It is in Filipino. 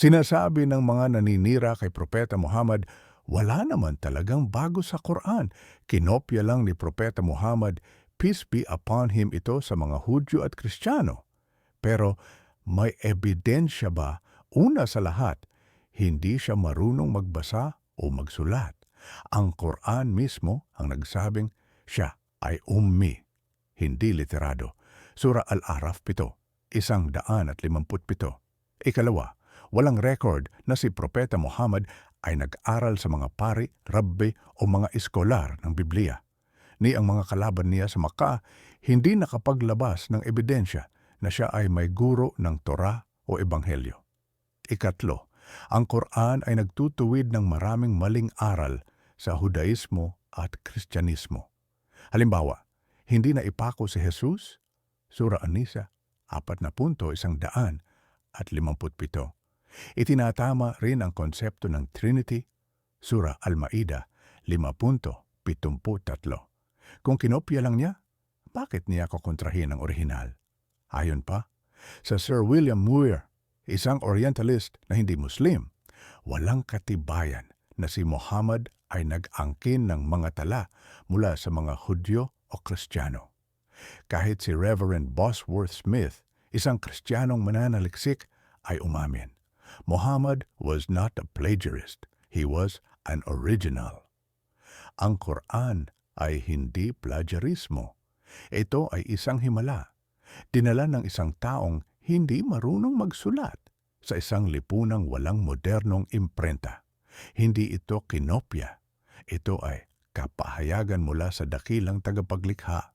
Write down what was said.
Sinasabi ng mga naninira kay Propeta Muhammad, wala naman talagang bago sa Quran. Kinopya lang ni Propeta Muhammad, peace be upon him ito sa mga Hudyo at Kristiyano. Pero may ebidensya ba? Una sa lahat, hindi siya marunong magbasa o magsulat. Ang Quran mismo ang nagsabing siya ay ummi, hindi literado. Sura Al-Araf 7, isang daan at limamput pito. Ikalawa, walang record na si Propeta Muhammad ay nag-aral sa mga pari, rabbi o mga eskolar ng Biblia. Ni ang mga kalaban niya sa Makkah hindi nakapaglabas ng ebidensya na siya ay may guro ng Torah o Ebanghelyo. Ikatlo, ang Quran ay nagtutuwid ng maraming maling aral sa Hudaismo at Kristyanismo. Halimbawa, hindi na ipako si Jesus, Sura Anisa, apat na punto isang daan at limamput pito. Itinatama rin ang konsepto ng Trinity, Sura Al-Maida, lima punto pitumpu tatlo. Kung kinopya lang niya, bakit niya kukontrahin ang orihinal? Ayon pa, sa Sir William Muir, isang Orientalist na hindi Muslim, walang katibayan na si Muhammad ay nag-angkin ng mga tala mula sa mga Hudyo o Kristiyano. Kahit si Reverend Bosworth Smith, isang Kristiyanong mananaliksik, ay umamin. Muhammad was not a plagiarist. He was an original. Ang Quran ay hindi plagiarismo. Ito ay isang himala. Dinala ng isang taong hindi marunong magsulat sa isang lipunang walang modernong imprenta. Hindi ito kinopya. Ito ay kapahayagan mula sa dakilang tagapaglikha.